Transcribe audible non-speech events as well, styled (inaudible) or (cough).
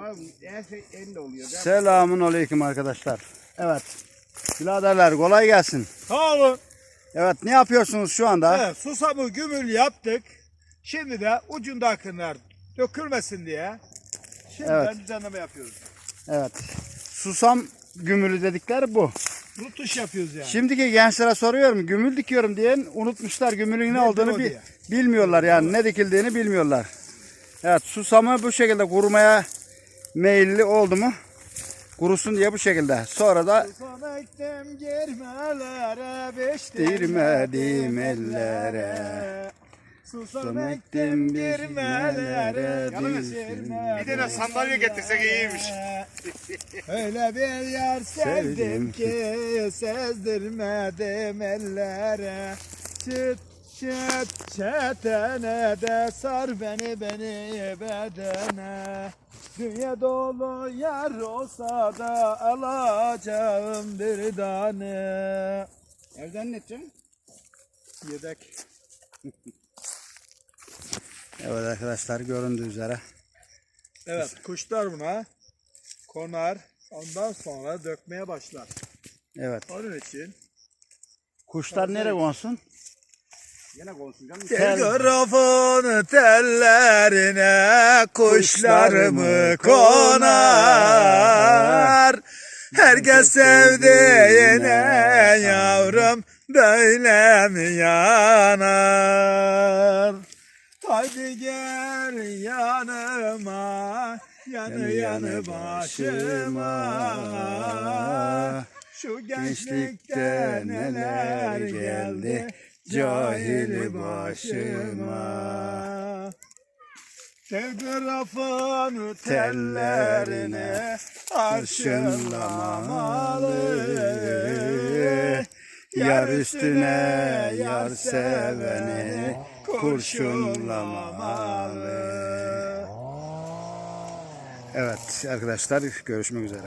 Her şey oluyor. Selamun aleyküm arkadaşlar. Evet. Biraderler kolay gelsin. Sağ olun. Evet ne yapıyorsunuz şu anda? Evet, susamı gümül yaptık. Şimdi de ucundakiler dökülmesin diye şimdiden Evet. düzenleme yapıyoruz. Evet. Susam gümülü dedikleri bu. Rutuş yapıyoruz yani. Şimdiki gençlere soruyorum gümül dikiyorum diyen unutmuşlar gümülün ne olduğunu o bi- diye. bilmiyorlar yani ne dikildiğini bilmiyorlar. Evet susamı bu şekilde kurumaya meyilli oldu mu kurusun diye bu şekilde. Sonra da ektim girmelere, Değirmedim ellere. Susam ektim girmelere, Bir tane sandalye getirsek iyiymiş. (laughs) Öyle bir yer sevdim Sevdim ki sezdirmedim ellere Çıt çıt çetene de sar beni beni bedene Dünya dolu yer olsa da alacağım bir tane. Evden ne edeceksin? Yedek. (laughs) Evet arkadaşlar göründüğü üzere. Evet kuşlar buna. Konar. Ondan sonra dökmeye başlar. Evet. Onun için kuşlar nereye konsun? Yine konuşsun canım. Telgrafın tellerine kuşlarımı konar. Herkes sevdiğine yavrum böyle mi yanar? Haydi gel yanıma, yanı yanı başıma. Şu gençlikte neler geldi cahil başıma. Telgrafın tellerine arşınlamalı. Yar üstüne yar seveni kurşunlamalı. Evet arkadaşlar görüşmek üzere.